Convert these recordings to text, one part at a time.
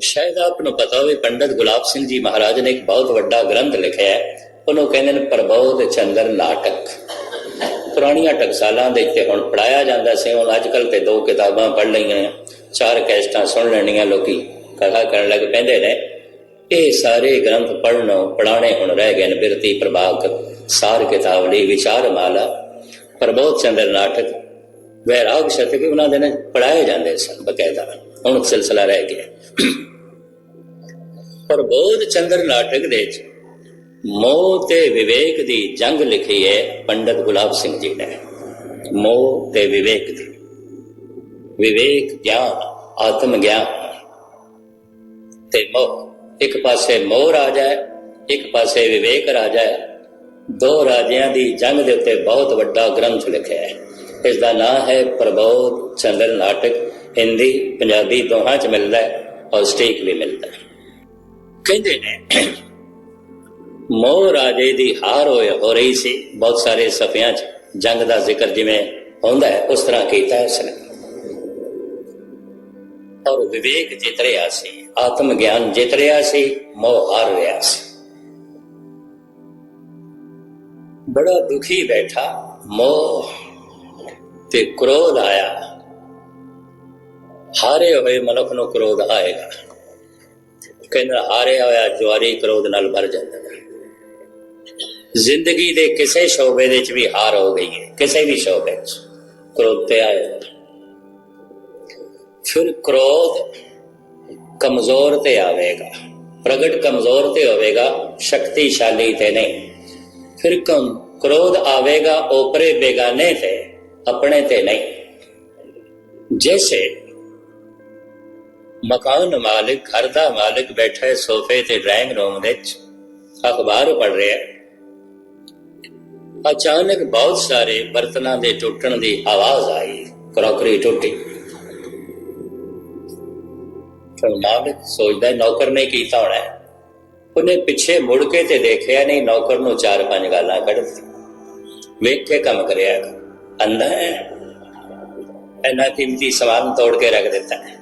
ਸ਼ਾਇਦ ਆਪ ਨੂੰ ਪਤਾ ਹੋਵੇ, ਪੰਡਤ ਗੁਲਾਬ ਸਿੰਘ ਜੀ ਮਹਾਰਾਜ ਨੇ ਇੱਕ ਬਹੁਤ ਵੱਡਾ ਗ੍ਰੰਥ ਲਿਖਿਆ ਹੈ। ਉਹਨੂੰ ਕਹਿੰਦੇ ਨੇ ਪ੍ਰਬੋਧ ਚੰਦਰ ਨਾਟਕ। ਪੁਰਾਣੀਆਂ ਟਕਸਾਲਾਂ ਦੇ ਉੱਤੇ ਹੁਣ ਪੜਾਇਆ ਜਾਂਦਾ ਸੀ। ਹੁਣ ਅੱਜ ਕੱਲ ਤੇ ਦੋ ਕਿਤਾਬਾਂ ਪੜ ਲਈਆਂ ਚਾਰ ਕੈਸਟਾਂ ਸੁਣ ਲੈਣੀਆਂ ਲੋਕੀ। ਕਥਾ ਕਰਨ ਲੱਗ ਪੈਂਦੇ ਨੇ। ਇਹ ਸਾਰੇ ਗ੍ਰੰਥ ਪੜ੍ਹਨੋਂ ਪੜਾਣੇ ਹੁਣ ਰਹਿ ਗਏ ਨੇ। ਬਿਰਤੀ ਪ੍ਰਭਾਕ ਸਾਰ ਕਿਤਾਬ ਲਈ ਵਿਚਾਰ ਮਾਲਾ ਪ੍ਰਬੋਧ ਚੰਦਰ ਨਾਟਕ, ਵੈਰਾਗ ਸ਼ਤਕ ਉਹਨਾਂ ਦੇ ਨੇ ਪੜਾਏ ਜਾਂਦੇ ਸਨ ਬਕਾਇਦਾ। ਹੁਣ ਸਿਲਸਿਲਾ ਰਹਿ ਗਿਆ। ਪ੍ਰਬੋਧ ਚੰਦਰ ਨਾਟਕ ਦੇ ਵਿੱਚ ਮੋਹ ਤੇ ਵਿਵੇਕ ਦੀ ਜੰਗ ਲਿਖੀ ਹੈ ਪੰਡਤ ਗੁਲਾਬ ਸਿੰਘ ਜੀ ਨੇ। ਮੋਹ ਤੇ ਵਿਵੇਕ ਦੀ। ਵਿਵੇਕ ਗਿਆਨ, ਆਤਮ ਗਿਆਨ। ਤੇ ਮੋਹ, ਇੱਕ ਪਾਸੇ ਮੋਹ ਰਾਜਾ ਹੈ, ਇੱਕ ਪਾਸੇ ਵਿਵੇਕ ਰਾਜਾ ਹੈ। ਦੋ ਰਾਜਿਆਂ ਦੀ ਜੰਗ ਦੇ ਉੱਤੇ ਬਹੁਤ ਵੱਡਾ ਗ੍ਰੰਥ ਲਿਖਿਆ ਹੈ। ਇਸ ਦਾ ਨਾਮ ਹੈ ਪ੍ਰਬੋਧ ਚੰਦਰ ਨਾਟਕ। ਹਿੰਦੀ, ਪੰਜਾਬੀ ਦੋਹਾਂ ਚ ਮਿਲਦਾ ਹੈ ਔਰ ਸਟੇਕ ਵੀ ਮਿਲਦਾ ਹੈ। ਕਹਿੰਦੇ ਨੇ ਮੋਹ ਰਾਜੇ ਦੀ ਹਾਰ ਹੋਏ ਹੋ ਰਹੀ ਸੀ, ਬਹੁਤ ਸਾਰੇ ਸਫਿਆਂ 'ਚ ਜੰਗ ਦਾ ਜ਼ਿਕਰ ਜਿਵੇਂ ਹੁੰਦਾ ਹੈ, ਉਸ ਤਰ੍ਹਾਂ ਕੀਤਾ ਹੈ ਉਸਨੇ। ਔਰ ਵਿਵੇਕ ਜਿੱਤ ਰਿਹਾ ਸੀ, ਆਤਮ ਗਿਆਨ ਜਿੱਤ ਰਿਹਾ ਸੀ, ਮੋਹ ਹਾਰ ਰਿਹਾ ਸੀ। ਬੜਾ ਦੁਖੀ ਬੈਠਾ, ਮੋਹ ਤੇ ਕ੍ਰੋਧ ਆਇਆ। ਹਾਰੇ ਹੋਏ ਮਨੁੱਖ ਨੂੰ ਕ੍ਰੋਧ ਆਏਗਾ। ਕਹਿੰਦਾ, ਹਾਰਿਆ ਹੋਇਆ ਜਵਾਰੀ ਕ੍ਰੋਧ ਨਾਲ ਭਰ ਜਾਂਦਾ ਹੈ। ਜ਼ਿੰਦਗੀ ਦੇ ਕਿਸੇ ਸ਼ੋਬੇ ਦੇ ਵਿੱਚ ਵੀ ਹਾਰ ਹੋ ਗਈ ਹੈ, ਕਿਸੇ ਵੀ ਸ਼ੋਬੇ 'ਚ ਕ੍ਰੋਧ ਤੇ ਆਇਆ। ਫਿਰ ਕ੍ਰੋਧ ਕਮਜ਼ੋਰ ਤੇ ਆਵੇਗਾ, ਪ੍ਰਗਟ ਕਮਜ਼ੋਰ ਤੇ ਹੋਵੇਗਾ, ਸ਼ਕਤੀਸ਼ਾਲੀ ਤੇ ਨਹੀਂ। ਫਿਰ ਕਮ, ਕ੍ਰੋਧ ਆਵੇਗਾ, ਓਪਰੇ ਬੇਗਾਨੇ ਤੇ, ਆਪਣੇ ਤੇ ਨਹੀਂ। ਜੈਸੇ ਮਕਾਨ ਮਾਲਿਕ, ਘਰ ਦਾ ਮਾਲਿਕ ਬੈਠਾ ਹੈ ਸੋਫੇ ਤੇ ਡਰਾਇੰਗ ਰੂਮ ਵਿੱਚ। ਅਖਬਾਰ ਪੜ੍ਹ ਰਿਹਾ ਹੈ। ਅਚਾਨਕ ਬਹੁਤ ਸਾਰੇ ਬਰਤਨਾਂ ਦੇ ਟੁੱਟਣ ਦੀ ਆਵਾਜ਼ ਆਈ। ਕਰੋਕਰੀ ਟੁੱਟੀ। ਫਿਰ ਮਾਲਿਕ ਸੋਚਦਾ, ਨੌਕਰ ਨੇ ਕੀਤਾ ਹੋਣਾ ਉਹਨੇ ਪਿੱਛੇ ਮੁੜ ਕੇ ਤੇ ਦੇਖਿਆ ਨਹੀਂ, ਨੌਕਰ ਨੂੰ ਚਾਰ ਪੰਜ ਗਾਲਾਂ ਕੱਢ ਦਿੱਤੀ ਵੇਖ ਕੇ ਕੰਮ ਕਰਿਆ। ਅੰਦਾ ਹੈ। ਇਹਨਾਂ ਕੀਮਤੀ ਸਮਾਨ ਤੋੜ ਕੇ ਰੱਖ ਦਿੱਤਾ। ਹੈ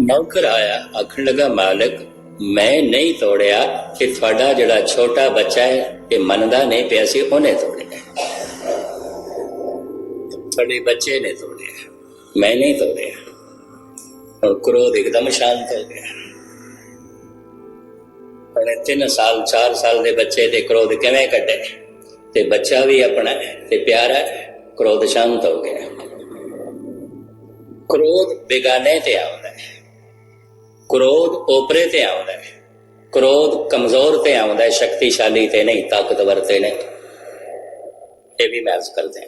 ਨੌਕਰ ਆਇਆ ਆਖਣ ਲੱਗਾ ਮਾਲਕ ਮੈਂ ਨਹੀਂ ਤੋੜਿਆ ਕਿ ਤੁਹਾਡਾ ਜਿਹੜਾ ਛੋਟਾ ਬੱਚਾ ਹੈ ਇਹ ਮੰਨਦਾ ਨਹੀਂ ਪਿਆ ਸੀ ਉਹਨੇ ਤੋੜਿਆ ਤੁਹਾਡੇ ਬੱਚੇ ਨੇ ਤੋੜਿਆ ਮੈਂ ਨਹੀਂ ਤੋੜਿਆ और क्रोध एकदम शांत हो गया ਉਹਨੇ 3 ਸਾਲ 4 ਸਾਲ ਦੇ ਬੱਚੇ ਦੇ ਕ੍ਰੋਧ ਕਿਵੇਂ ਕੱਢੇ ਤੇ ਬੱਚਾ ਵੀ ਆਪਣਾ ਹੈ ਤੇ ਪਿਆਰਾ ਹੈ ਕ੍ਰੋਧ ਸ਼ਾਂਤ ਹੋ ਗਿਆ ਕ੍ਰੋਧ ਬੇਗਾਨੇ ਤੇ ਆਉਂਦਾ ਹੈ ਕ੍ਰੋਧ ਓਪਰੇ ਤੇ ਆਉਂਦਾ ਹੈ। ਕ੍ਰੋਧ ਕਮਜ਼ੋਰ ਤੇ ਆਉਂਦਾ ਹੈ, ਸ਼ਕਤੀਸ਼ਾਲੀ ਤੇ ਨਹੀਂ, ਤਾਕਤਵਰ ਤੇ ਨਹੀਂ। ਇਹ ਵੀ ਮੈਚ ਕਰਦੇ ਹਾਂ।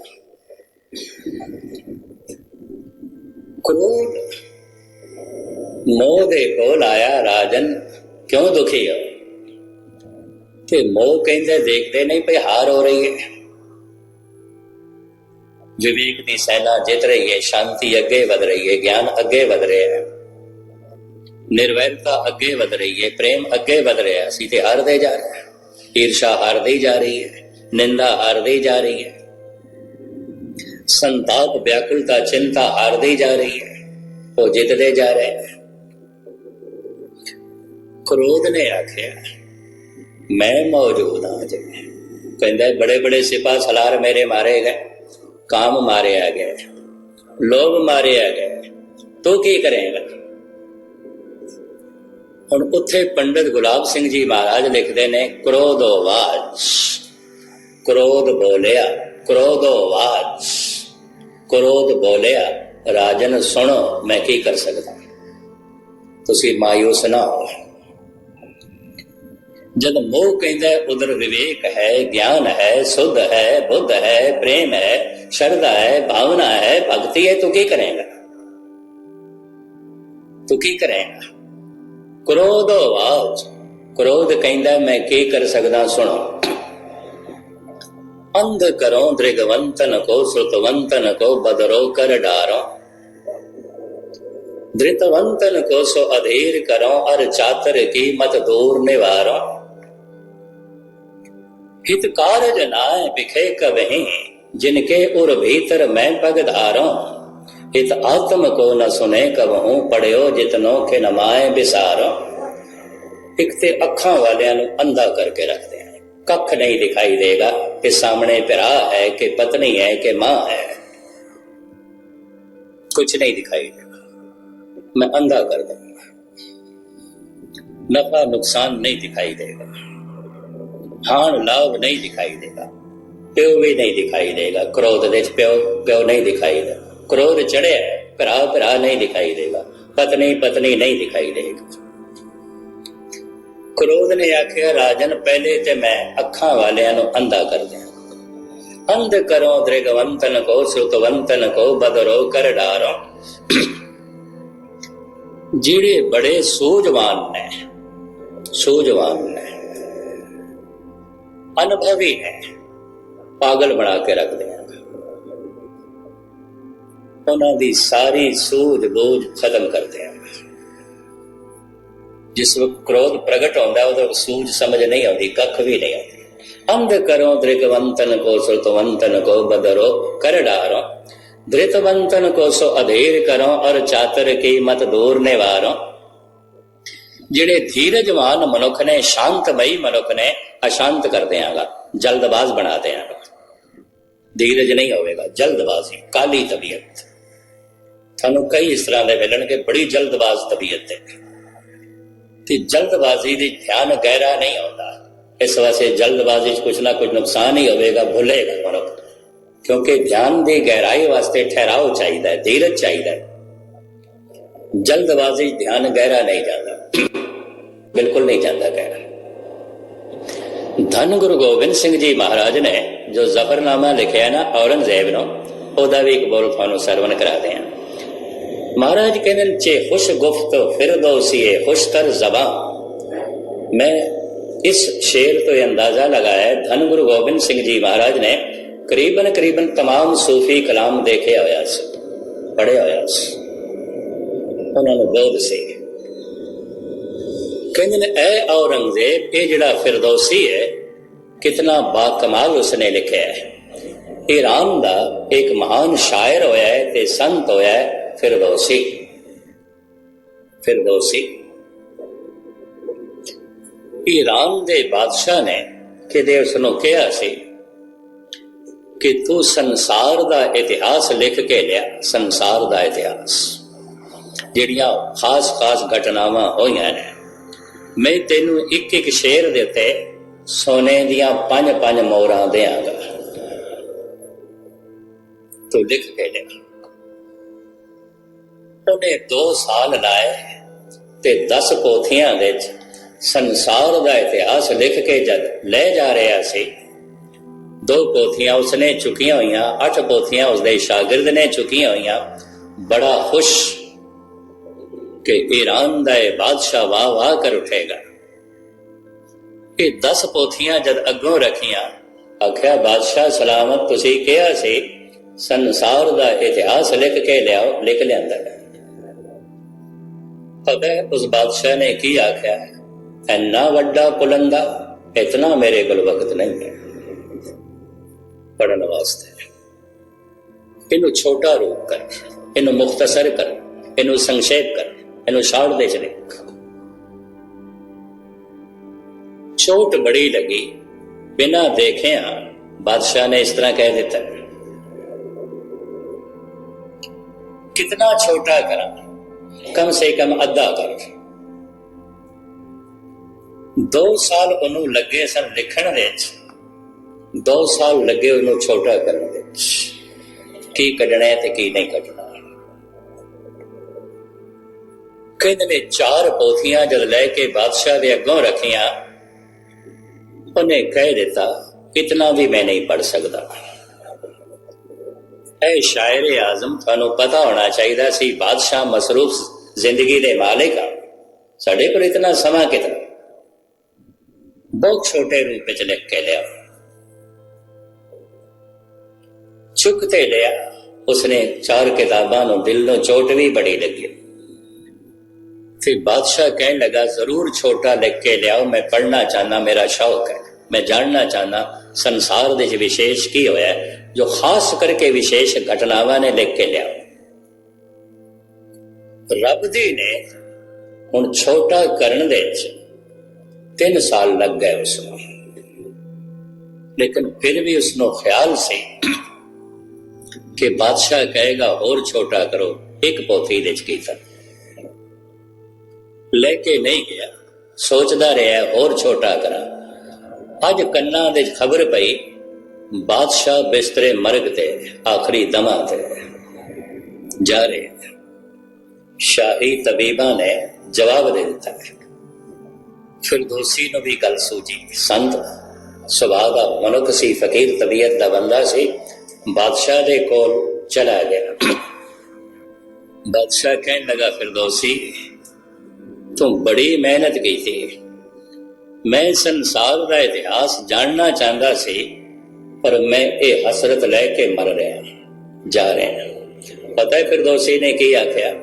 ਕ੍ਰੋਧ, ਮੋਹ ਦੇ ਕੋਲ ਆਇਆ ਰਾਜਨ, ਕਿਉਂ ਦੁਖੀ ਹੋ? ਤੇ ਮੋਹ ਕਹਿੰਦੇ, ਦੇਖਦੇ ਨਹੀਂ ਭਈ ਹਾਰ ਹੋ ਰਹੀ ਹੈ। ਵਿਵੇਕ ਦੀ ਸੈਨਾ ਜਿੱਤ ਰਹੀ ਹੈ, ਸ਼ਾਂਤੀ ਅੱਗੇ ਵਧ ਰਹੀ ਹੈ, ਗਿਆਨ ਅੱਗੇ ਵਧ ਰਿਹਾ ਹੈ। ਨਿਰਵੈਰਤਾ ਅੱਗੇ ਵਧ ਰਹੀ ਹੈ, ਪ੍ਰੇਮ ਅੱਗੇ ਵਧ ਰਿਹਾ ਸੀ ਤੇ ਹਾਰਦੇ ਜਾ ਰਹੇ ਹਾਂ। ਈਰਸ਼ਾ ਹਾਰਦੀ ਜਾ ਰਹੀ ਹੈ, ਨਿੰਦਾ ਹਾਰਦੀ ਜਾ ਰਹੀ ਹੈ। ਸੰਤਾਪ, ਵਿਆਕੁਲਤਾ, ਚਿੰਤਾ ਹਾਰਦੀ ਜਾ ਰਹੀ ਹੈ, ਉਹ ਜਿੱਤਦੇ ਜਾ ਰਹੇ ਨੇ ਕ੍ਰੋਧ ਨੇ ਆਖਿਆ, ਮੈਂ ਮੌਜੂਦ ਹਾਂ ਜੀ ਕਹਿੰਦਾ, ਬੜੇ ਬੜੇ ਸਿਪਾ ਸਲਾਰ ਮੇਰੇ ਮਾਰੇ ਗਏ, ਕਾਮ ਮਾਰਿਆ ਗਿਆ ਲੋਭ ਮਾਰਿਆ ਗਿਆ ਤੂੰ ਕੀ ਕਰੇਗਾ? ਹੁਣ ਉੱਥੇ ਪੰਡਿਤ ਗੁਲਾਬ ਸਿੰਘ ਜੀ ਮਹਾਰਾਜ ਲਿਖਦੇ ਨੇ ਕ੍ਰੋਧੋਵਾਜ ਕ੍ਰੋਧ ਬੋਲਿਆ ਕ੍ਰੋਧੋਵਾਜ ਕ੍ਰੋਧ ਬੋਲਿਆ, ਰਾਜਨ ਸੁਣੋ, ਮੈਂ ਕੀ ਕਰ ਸਕਦਾ? ਤੁਸੀਂ ਮਾਇੂਸ ਨਾ ਹੋ ਜਦ ਮੋਹ ਕਹਿੰਦਾ, ਉਧਰ ਵਿਵੇਕ ਹੈ, ਗਿਆਨ ਹੈ, ਸੁਧ ਹੈ, ਬੁੱਧ ਹੈ, ਪ੍ਰੇਮ ਹੈ, ਸ਼ਰਧਾ ਹੈ, ਭਾਵਨਾ ਹੈ, ਭਗਤੀ ਹੈ, ਤੂੰ ਕੀ ਕਰੇਗਾ? ਤੂੰ ਕੀ ਕਰੇਗਾ? ਕ੍ਰੋਧ ਆਵਾਜ਼ ਕ੍ਰੋਧ ਕਹਿੰਦਾ ਮੈਂ ਕੀ ਕਰ ਸਕਦਾ ਸੁਣੋ ਅੰਧ ਕਰੋ ਦ੍ਰਿਗਵੰਤਨ ਕੋ ਸੁਤਵੰਤਨ ਕੋ ਬਦਰੋ ਕਰ ਡਾਰੋ धृतवंतन को सो अधीर करो और चातर की मत दूर निवारो हित कारज नाय बिखे कवही जिनके उर भीतर मैं पग धारो ਇਤ ਆਤਮ ਕੋ ਨ ਸੁਨੇ ਕਬਹੂ ਪੜਿਓ ਜਿਤਨੋ ਕੇ ਨਮਾਏ ਬਿਸਾਰੋ। ਇੱਕ ਤੇ ਅੱਖਾਂ ਵਾਲਿਆਂ ਨੂੰ ਅੰਧਾ ਕਰਕੇ ਰੱਖਦੇ ਹਨ। ਕੱਖ ਨਹੀਂ ਦਿਖਾਈ ਦੇਗਾ ਕਿ ਸਾਹਮਣੇ ਭਰਾ ਹੈ, ਕਿ ਪਤਨੀ ਹੈ, ਕਿ ਮਾਂ ਹੈ। ਕੁਝ ਨਹੀਂ ਦਿਖਾਈ ਦੇਗਾ। ਮੈਂ ਅੰਧਾ ਕਰ ਦੂੰਗਾ ਨਫਾ ਨੁਕਸਾਨ ਨਹੀਂ ਦਿਖਾਈ ਦੇਗਾ। ਹਾਨ ਲਾਭ ਨਹੀਂ ਦਿਖਾਈ ਦੇਗਾ। ਪਿਓ ਵੀ ਨਹੀਂ ਦਿਖਾਈ ਦੇਗਾ। ਕ੍ਰੋਧ ਦੇ ਵਿੱਚ ਪਿਓ ਪਿਓ ਨਹੀਂ ਦਿਖਾਈ ਦੇਗਾ। ਕ੍ਰੋਧ ਚੜਿਆ ਭਰਾ ਭਰਾ ਨਹੀਂ ਦਿਖਾਈ ਦੇਗਾ, ਪਤਨੀ ਪਤਨੀ ਨਹੀਂ ਦਿਖਾਈ ਦੇਗਾ। ਕ੍ਰੋਧ ਨੇ ਆਖਿਆ, ਰਾਜਨ, ਪਹਿਲੇ ਤੇ ਮੈਂ ਅੱਖਾਂ ਵਾਲਿਆਂ ਨੂੰ ਅੰਧਾ ਕਰ ਦਿਆਂ। ਅੰਧ ਕਰੋ, ਦ੍ਰਿਗਵੰਤਨ ਕੋ, ਸੁਤਵੰਤਨ ਕੋ, ਬਦਰੋ ਕਰ ਡਾਰੋ ਜਿਹੜੇ ਬੜੇ ਸੂਝਵਾਨ ਨੇ ਸੂਝਵਾਨ ਨੇ, ਅਨੁਭਵੀ ਹੈ ਪਾਗਲ ਬਣਾ ਕੇ ਰੱਖਦੇ ਆ ਉਹਨਾਂ ਦੀ ਸਾਰੀ ਸੂਝ ਬੂਝ ਖਤਮ ਕਰਦੇ ਆ ਜਿਸ ਵਕਤ ਕ੍ਰੋਧ ਪ੍ਰਗਟ ਹੁੰਦਾ ਉਦੋਂ ਸੂਝ ਸਮਝ ਨਹੀਂ ਆਉਂਦੀ, ਕੱਖ ਵੀ ਨਹੀਂ ਆਉਂਦੀ। ਅੰਧ ਕਰੋ, ਦ੍ਰਿਗਵੰਤਨ ਕੋ ਸੁਤਵੰਤਨ ਕੋ ਬਦਰੋ ਕਰ ਡਾਰੋ ਕੋ ਸੋ ਅਧੀਰ ਕਰੋ ਔਰ ਚਾਤਰ ਕੀ ਮਤ ਦੂਰ ਨਿਵਾਰੋ। ਜਿਹੜੇ ਧੀਰਜਵਾਨ ਮਨੁੱਖ ਨੇ, ਸ਼ਾਂਤਮਈ ਮਨੁੱਖ ਨੇ, ਅਸ਼ਾਂਤ ਕਰ ਦਿਆਂਗਾ, ਜਲਦਬਾਜ਼ ਬਣਾ ਦਿਆਂਗਾ। ਧੀਰਜ ਨਹੀਂ ਹੋਵੇਗਾ, ਜਲਦਬਾਜ਼ੀ, ਕਾਲੀ ਤਬੀਅਤ। ਤੁਹਾਨੂੰ ਕਈ ਇਸ ਤਰ੍ਹਾਂ ਦੇ ਮਿਲਣਗੇ ਬੜੀ ਜਲਦਬਾਜ਼ ਤਬੀਅਤ ਦੇ ਤੇ ਜਲਦਬਾਜ਼ੀ ਦੀ ਧਿਆਨ ਗਹਿਰਾ ਨਹੀਂ ਆਉਂਦਾ। ਇਸ ਵਾਸਤੇ ਜਲਦਬਾਜ਼ੀ 'ਚ ਕੁਝ ਨਾ ਕੁਝ ਨੁਕਸਾਨ ਹੀ ਹੋਵੇਗਾ, ਭੁੱਲੇਗਾ ਮਨੁੱਖ। ਕਿਉਂਕਿ ਧਿਆਨ ਦੀ ਗਹਿਰਾਈ ਵਾਸਤੇ ਠਹਿਰਾਓ ਚਾਹੀਦਾ ਹੈ, ਧੀਰਜ ਚਾਹੀਦਾ ਹੈ। ਜਲਦਬਾਜ਼ੀ ਧਿਆਨ ਗਹਿਰਾ ਨਹੀਂ ਜਾਂਦਾ। ਬਿਲਕੁਲ ਨਹੀਂ ਜਾਂਦਾ ਗਹਿਰਾ। ਧੰਨ ਗੁਰੂ ਗੋਬਿੰਦ ਸਿੰਘ ਜੀ ਮਹਾਰਾਜ ਨੇ ਜੋ ਜ਼ਫਰਨਾਮਾ ਲਿਖਿਆ ਨਾ ਔਰੰਗਜ਼ੇਬ ਨੂੰ, ਉਹਦਾ ਵੀ ਇੱਕ ਬੋਲ ਤੁਹਾਨੂੰ ਸਰਵਨ ਕਰਾ ਦਿਆਂ। ਮਹਾਰਾਜ ਕਹਿੰਦੇ ਨੇ ਚੇ ਖੁਸ਼ ਗੁਫਤ ਫਿਰਦੌਸੀਏ ਖੁਸ਼ ਕਰ ਜ਼ਬਾਂ ਮੈਂ ਇਸ ਸ਼ੇਰ ਤੋਂ ਇਹ ਅੰਦਾਜ਼ਾ ਲਗਾਇਆ ਧੰਨ ਗੁਰੂ ਗੋਬਿੰਦ ਸਿੰਘ ਜੀ ਮਹਾਰਾਜ ਨੇ ਕਰੀਬਨ ਕਰੀਬਨ तमाम ਸੂਫੀ ਕਲਾਮ ਦੇਖਿਆ ਹੋਇਆ ਸੀ ਪੜਿਆ ਹੋਇਆ ਸੀ ਉਹਨਾਂ ਨੂੰ ਬੋਧ ਸੀ ਕਹਿੰਦੇ ਨੇ ਐ ਔਰੰਗਜ਼ੇਬ ਇਹ ਜਿਹੜਾ ਫਿਰਦੌਸੀ ਹੈ ਕਿਤਨਾ ਬਾ ਕਮਾਲ ਉਸਨੇ ਲਿਖਿਆ ਹੈ ਈਰਾਨ ਦਾ ਇੱਕ ਮਹਾਨ ਸ਼ਾਇਰ ਹੋਇਆ ਹੈ ਤੇ ਸੰਤ ਹੋਇਆ ਹੈ ਫਿਰਦੌਸੀ ਫਿਰਦੌਸੀ ਈਰਾਨ ਦੇ ਬਾਦਸ਼ਾਹ ਨੇ ਕਿਤੇ ਉਸ ਨੂੰ ਕਿਹਾ ਸੀ ਕਿ ਤੂੰ ਸੰਸਾਰ ਦਾ ਇਤਿਹਾਸ ਲਿਖ ਕੇ ਲਿਆ, ਸੰਸਾਰ ਦਾ ਇਤਿਹਾਸ। ਜਿਹੜੀਆਂ ਖਾਸ-ਖਾਸ ਘਟਨਾਵਾਂ ਹੋਈਆਂ ਨੇ, ਮੈਂ ਤੈਨੂੰ ਇੱਕ ਇੱਕ ਸ਼ੇਰ ਦੇ ਉੱਤੇ ਸੋਨੇ ਦੀਆਂ ਪੰਜ ਪੰਜ ਮੋਹਰਾਂ ਦੇਵਾਂਗਾ ਤੂੰ ਲਿਖ ਕੇ ਲਿਆ। ਉਹਨੇ 2 ਸਾਲ ਲਾਏ ਤੇ 10 ਪੋਥੀਆਂ ਵਿੱਚ ਸੰਸਾਰ ਦਾ ਇਤਿਹਾਸ ਲਿਖ ਕੇ ਜਦ ਲੈ ਜਾ ਰਿਹਾ ਸੀ। ਦੋ ਪੋਥੀਆਂ ਉਸਨੇ ਚੁਕੀਆਂ ਹੋਈਆਂ, ਅੱਠ ਪੋਥੀਆਂ ਉਸਦੇ ਸ਼ਾਗਿਰਦ ਨੇ ਚੁਕੀਆਂ ਹੋਈਆਂ। ਬੜਾ ਖੁਸ਼ ਕਿ ਈਰਾਨ ਦਾ ਇਹ ਬਾਦਸ਼ਾਹ ਵਾਹ ਵਾਹ ਕਰ ਉਠੇਗਾ। ਇਹ 10 ਪੋਥੀਆਂ ਜਦ ਅੱਗੋਂ ਰੱਖੀਆਂ, ਆਖਿਆ, ਬਾਦਸ਼ਾਹ ਸਲਾਮਤ ਤੁਸੀਂ ਕਿਹਾ ਸੀ, ਸੰਸਾਰ ਦਾ ਇਤਿਹਾਸ ਲਿਖ ਕੇ ਲਿਆਓ, ਲਿਖ ਲਿਆਂਦਾ ਪਤਾ ਉਸ ਬਾਦਸ਼ਾਹ ਨੇ ਕੀ ਆਖਿਆ ਐਨਾ ਵੱਡਾ ਪੁਲੰਦਾ ਇਤਨਾ ਮੇਰੇ ਕੋਲ ਵਕਤ ਨਹੀਂ ਹੈ ਪੜਨ ਵਾਸਤੇ ਇਹਨੂੰ ਛੋਟਾ ਰੂਪ ਕਰ ਇਹਨੂੰ ਮੁਖਤਸਰ ਕਰ ਇਹਨੂੰ ਸੰਖੇਪ ਕਰ ਇਹਨੂੰ ਸ਼ਾਰਟ ਦੇ ਚ ਛੋਟ ਬੜੀ ਲੱਗੀ ਬਿਨਾ ਦੇਖਿਆ ਬਾਦਸ਼ਾਹ ਨੇ ਇਸ ਤਰ੍ਹਾਂ ਕਹਿ ਦਿੱਤਾ ਕਿਤਨਾ ਛੋਟਾ ਕਰਾਂ ਕਮ ਸੇ ਕਮ ਅੱਧਾ ਕਰ ਦੋ ਸਾਲ ਉਹਨੂੰ ਲੱਗੇ ਸਨ ਲਿਖਣ ਵਿੱਚ ਦੋ ਸਾਲ ਲੱਗੇ ਉਹਨੂੰ ਛੋਟਾ ਕਰਨ ਵਿੱਚ ਕੀ ਕੱਢਣਾ ਹੈ ਤੇ ਕੀ ਨਹੀਂ ਕੱਢਣਾ ਕਹਿੰਦੇ ਨੇ ਚਾਰ ਪੋਥੀਆਂ ਜਦ ਲੈ ਕੇ ਬਾਦਸ਼ਾਹ ਦੇ ਅੱਗੋਂ ਰੱਖੀਆਂ ਉਹਨੇ ਕਹਿ ਦਿੱਤਾ ਇਤਨਾ ਵੀ ਮੈਂ ਨਹੀਂ ਪੜ ਸਕਦਾ ਇਹ ਸ਼ਾਇਰ ਆਜ਼ਮ ਤੁਹਾਨੂੰ ਪਤਾ ਹੋਣਾ ਚਾਹੀਦਾ ਸੀ, ਬਾਦਸ਼ਾਹ ਮਸਰੂਫ ਜ਼ਿੰਦਗੀ ਦੇ ਮਾਲਿਕ ਆ। ਸਾਡੇ ਕੋਲ ਇਤਨਾ ਸਮਾਂ ਕਿਤਨਾ ਬਹੁਤ ਛੋਟੇ ਰੂਪ ਵਿੱਚ ਲਿਖ ਕੇ ਲਿਆ। ਚੁੱਕ ਤੇ ਲਿਆ। ਉਸਨੇ ਚਾਰ ਕਿਤਾਬਾਂ ਨੂੰ ਦਿਲ ਨੂੰ ਚੋਟ ਵੀ ਬੜੀ ਲੱਗੀ। ਫਿਰ ਬਾਦਸ਼ਾਹ ਕਹਿਣ ਲੱਗਾ, ਜ਼ਰੂਰ ਛੋਟਾ ਲਿਖ ਕੇ ਲਿਆਓ, ਮੈਂ ਪੜ੍ਹਨਾ ਚਾਹਨਾ ਮੇਰਾ ਸ਼ੌਕ ਹੈ। ਮੈਂ ਜਾਣਨਾ ਚਾਹਨਾ ਸੰਸਾਰ ਦੇ ਵਿੱਚ ਵਿਸ਼ੇਸ਼ ਕੀ ਹੋਇਆ ਹੈ, ਜੋ ਖਾਸ ਕਰਕੇ ਵਿਸ਼ੇਸ਼ ਘਟਨਾਵਾਂ ਨੇ ਲਿਖ ਕੇ ਲਿਆਓ। ਰੱਬ ਜੀ ਨੇ ਹੁਣ ਛੋਟਾ ਕਰਨ ਦੇ ਵਿੱਚ 3 ਸਾਲ ਲੱਗ ਗਏ ਉਸ ਨੂੰ। ਲੇਕਿਨ ਫਿਰ ਵੀ ਉਸ ਨੂੰ ਖਿਆਲ ਸੀ ਕਿ ਬਾਦਸ਼ਾਹ ਕਹੇਗਾ ਹੋਰ ਛੋਟਾ ਕਰੋ ਇੱਕ ਪੋਥੀ ਦੇ ਚ ਕੀਤਾ ਲੈ ਕੇ ਨਹੀਂ ਗਿਆ ਸੋਚਦਾ ਰਿਹਾ ਹੋਰ ਛੋਟਾ ਕਰਾਂ। ਅੱਜ ਕੰਨਾਂ ਦੇ ਖਬਰ ਪਈ ਬਾਦਸ਼ਾਹ ਬਿਸਤਰੇ ਮਰਗ ਤੇ, ਆਖਰੀ ਦਮਾਂ ਤੇ। ਜਾ ਰਹੇ। ਸ਼ਾਹੀ ਤਬੀਬਾਂ ਨੇ ਜਵਾਬ ਦੇ ਦਿੱਤਾ। ਹੈ ਫਿਰਦੌਸੀ ਨੂੰ ਵੀ ਗੱਲ ਸੂਝੀ। ਸੰਤ, ਸੁਭਾਅ ਦਾ ਮਨੁੱਖ ਸੀ, ਫਕੀਰ ਤਬੀਅਤ ਦਾ ਬੰਦਾ ਸੀ। ਬਾਦਸ਼ਾਹ ਦੇ ਕੋਲ ਚਲਾ ਗਿਆ। ਬਾਦਸ਼ਾਹ ਕਹਿਣ ਲੱਗਾ, ਫਿਰਦੌਸੀ, ਤੂੰ ਬੜੀ ਮਿਹਨਤ ਕੀਤੀ। ਮੈਂ ਸੰਸਾਰ ਦਾ ਇਤਿਹਾਸ ਜਾਣਨਾ ਚਾਹੁੰਦਾ ਸੀ। ਪਰ ਮੈਂ ਇਹ ਹਸਰਤ ਲੈ ਕੇ ਮਰ ਰਿਹਾ ਜਾ ਰਿਹਾ ਪਤਾ ਹੈ ਫਿਰਦੌਸੀ ਨੇ ਕੀ ਆਖਿਆ?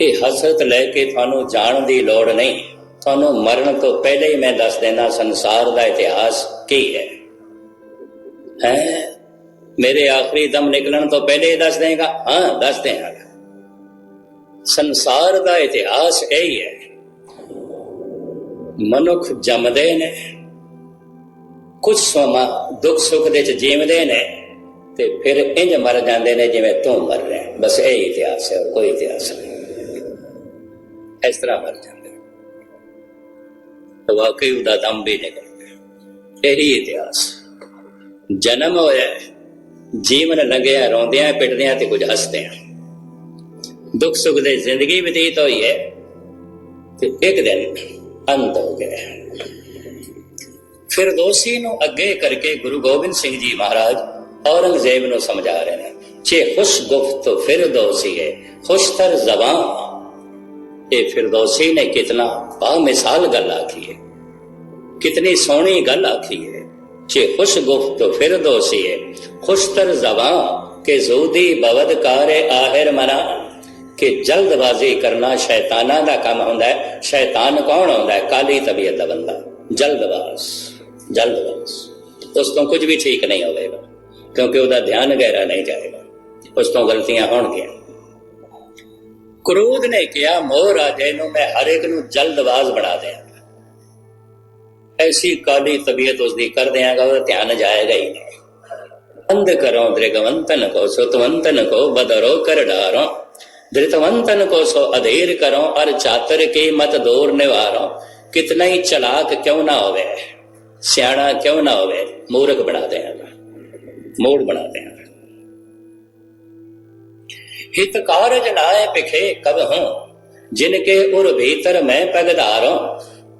ਇਹ ਹਸਰਤ ਲੈ ਕੇ ਤੁਹਾਨੂੰ ਜਾਣ ਦੀ ਲੋੜ ਨਹੀਂ। ਤੁਹਾਨੂੰ ਮਰਨ ਤੋਂ ਪਹਿਲੇ ਹੀ ਮੈਂ ਦੱਸ ਦੇਣਾ, ਸੰਸਾਰ ਦਾ ਇਤਿਹਾਸ ਕੀ ਹੈ? ਹੈ? ਮੇਰੇ ਆਖਰੀ ਦਮ ਨਿਕਲਣ ਤੋਂ ਪਹਿਲੇ ਹੀ ਦੱਸ ਦੇਗਾ? ਹਾਂ, ਦੱਸ ਦੇਗਾ ਸੰਸਾਰ ਦਾ ਇਤਿਹਾਸ ਇਹ ਹੀ ਹੈ। ਮਨੁੱਖ ਜੰਮਦੇ ਨੇ ਕੁਝ ਸਮਾਂ ਦੁੱਖ ਸੁੱਖ ਦੇ ਚ ਜੀਵਦੇ ਨੇ ਤੇ ਫਿਰ ਇੰਜ ਮਰ ਜਾਂਦੇ ਨੇ ਜਿਵੇਂ ਤੂੰ ਮਰ ਰਿਹਾ ਬਸ ਇਹ ਇਤਿਹਾਸ ਹੈ ਕੋਈ ਇਤਿਹਾਸ ਨਹੀਂ। ਇਸ ਤਰ੍ਹਾਂ ਮਰ ਜਾਂਦੇ ਨੇ। ਵਾਕਈ ਉਹਦਾ ਦਮ ਵੀ ਨਿਕਲ ਇਹੀ ਇਤਿਹਾਸ। ਜਨਮ ਹੋਇਆ ਜੀਵਨ ਲੰਘਿਆ, ਰੋਂਦਿਆਂ, ਪਿੱਟਦਿਆਂ ਤੇ ਕੁਝ ਹੱਸਦਿਆਂ। ਦੁੱਖ ਸੁੱਖ ਦੇ ਜ਼ਿੰਦਗੀ ਬਤੀਤ ਹੋਈ ਹੈ ਤੇ ਇੱਕ ਦਿਨ ਅੰਤ ਹੋ ਗਿਆ ਫਿਰਦੋਸ਼ੀ ਨੂੰ ਅੱਗੇ ਕਰਕੇ ਗੁਰੂ ਗੋਬਿੰਦ ਸਿੰਘ ਜੀ ਮਹਾਰਾਜ ਔਰੰਗਜ਼ੇਬ ਨੂੰ ਸਮਝਾ ਰਹੇ ਨੇ ਛੇ ਖੁਸ਼ ਗੁਫਤ ਫਿਰ ਦੋਸੀ ਹੈ ਖੁਸ਼ਤਰ ਜ਼ਬਾਨ। ਇਹ ਫਿਰਦੌਸੀ ਨੇ ਕਿਤਨਾ ਬਾ ਮਿਸਾਲ ਗੱਲ ਆਖੀ ਹੈ, ਕਿਤਨੀ ਸੋਹਣੀ ਗੱਲ ਆਖੀ ਹੈ। ਜੇ ਖੁਸ਼ ਗੁਫਤ ਫਿਰਦੌਸੀ ਹੈ ਖੁਸ਼ਤਰ ਜ਼ਬਾਨ ਕੇ ਜ਼ੂਦੀ ਬਵਦ ਆਹਿਰ ਮਨਾ। ਕਿ ਜਲਦਬਾਜ਼ੀ ਕਰਨਾ ਸ਼ੈਤਾਨਾਂ ਦਾ ਕੰਮ ਹੁੰਦਾ ਹੈ, ਸ਼ੈਤਾਨ ਕੌਣ ਹੁੰਦਾ ਹੈ? ਕਾਲੀ ਤਬੀਅਤ ਦਾ ਬੰਦਾ, ਜਲਦਬਾਜ਼। ਜਲਦਬਾਜ਼ ਉਸ ਤੋਂ ਕੁਝ ਵੀ ਠੀਕ ਨਹੀਂ ਹੋਵੇਗਾ ਕਿਉਂਕਿ ਉਹਦਾ ਧਿਆਨ ਗਹਿਰਾ ਨਹੀਂ ਜਾਏਗਾ ਉਸ ਤੋਂ ਗਲਤੀਆਂ ਹੋਣਗੀਆਂ ਕ੍ਰੋਧ ਨੇ ਕਿਹਾ ਮੋਹ ਰਾਜੇ ਨੂੰ ਮੈਂ ਹਰ ਇੱਕ ਨੂੰ ਜਲਦਬਾਜ਼ ਬਣਾ ਦਿਆਂਗਾ ਐਸੀ ਕਾਲੀ ਤਬੀਅਤ ਉਸ ਦੀ ਕਰ ਦਿਆਂਗਾ ਉਹਦਾ ਧਿਆਨ ਜਾਏਗਾ ਹੀ ਨਹੀਂ अंध करो दृगवंतन को सुतवंतन को बदरो कर डारो धृतवंतन को सो अधीर करो और चातर की मत दूर निवारो कितना ही चलाक क्यों ना होवे ਸਿਆਣਾ ਕਿਉਂ ਨਾ ਹੋਵੇ? ਮੂਰਖ ਬਣਾ ਦੇਣਾ ਮੂੜ ਬਣਾ ਦੇਣਾ ਹਿਤ ਕਾਰਜ ਨਾਏ ਪਿਖੇ ਕਬ ਹਾਂ ਜਿਨ ਕੇ ਉਰ ਭੀਤਰ ਮੈਂ ਪਗਧਾਰੋਂ,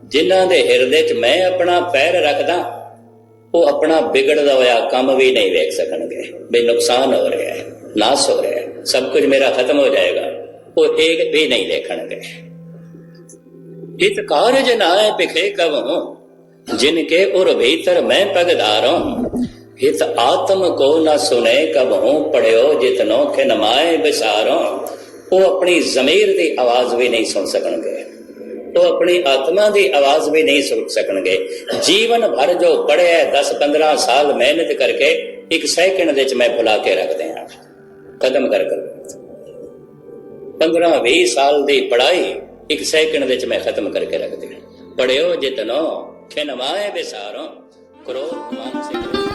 ਜਿਨ੍ਹਾਂ ਦੇ ਹਿਰਦੇ 'ਚ ਮੈਂ ਆਪਣਾ ਪੈਰ ਰੱਖਦਾ, ਉਹ ਆਪਣਾ ਵਿਗੜਦਾ ਹੋਇਆ ਕੰਮ ਵੀ ਨਹੀਂ ਵੇਖ ਸਕਣਗੇ। ਬੇ ਨੁਕਸਾਨ ਹੋ ਰਿਹਾ ਹੈ, ਨਾਸ ਹੋ ਰਿਹਾ ਹੈ, ਸਭ ਕੁਝ ਮੇਰਾ ਖਤਮ ਹੋ ਜਾਏਗਾ, ਉਹ ਇਹ ਵੀ ਨਹੀਂ ਦੇਖਣਗੇ ਹਿਤ ਕਾਰਜ ਨਾਏ ਪਿਖੇ ਕਬ ਹੋ जिनके उर भीतर मैं पगधारो हित आत्म को न सुने कब हूं पढ़ियो जितनो खिनमाए विसारो ਉਹ ਆਪਣੀ ਜ਼ਮੀਰ ਦੀ ਆਵਾਜ਼ ਵੀ ਨਹੀਂ ਸੁਣ ਸਕਣਗੇ। ਉਹ ਆਪਣੀ ਆਤਮਾ ਦੀ ਆਵਾਜ਼ ਵੀ ਨਹੀਂ ਸੁਣ ਸਕਣਗੇ। ਜੀਵਨ ਭਰ ਜੋ ਪੜਿਆ 10 15 ਸਾਲ ਮਿਹਨਤ ਕਰਕੇ ਇੱਕ ਸੈਕਿੰਡ ਦੇ ਵਿੱਚ ਮੈਂ ਭੁਲਾ ਕੇ ਰੱਖ ਦਿਆਂ। ਕਦਮ ਕਰ ਕਰ। 15 20 ਸਾਲ ਦੀ ਪੜਾਈ ਇੱਕ ਸੈਕਿੰਡ ਦੇ ਵਿੱਚ ਮੈਂ ਖਤਮ ਕਰਕੇ ਰੱਖ ਦਿਆਂ। ਪੜਿਓ ਜਿਤਨੋ ਖਿਨਵਾਏ ਵਿਸਾਰੋ ਕਰੋ ਮਾਨਸਿਕ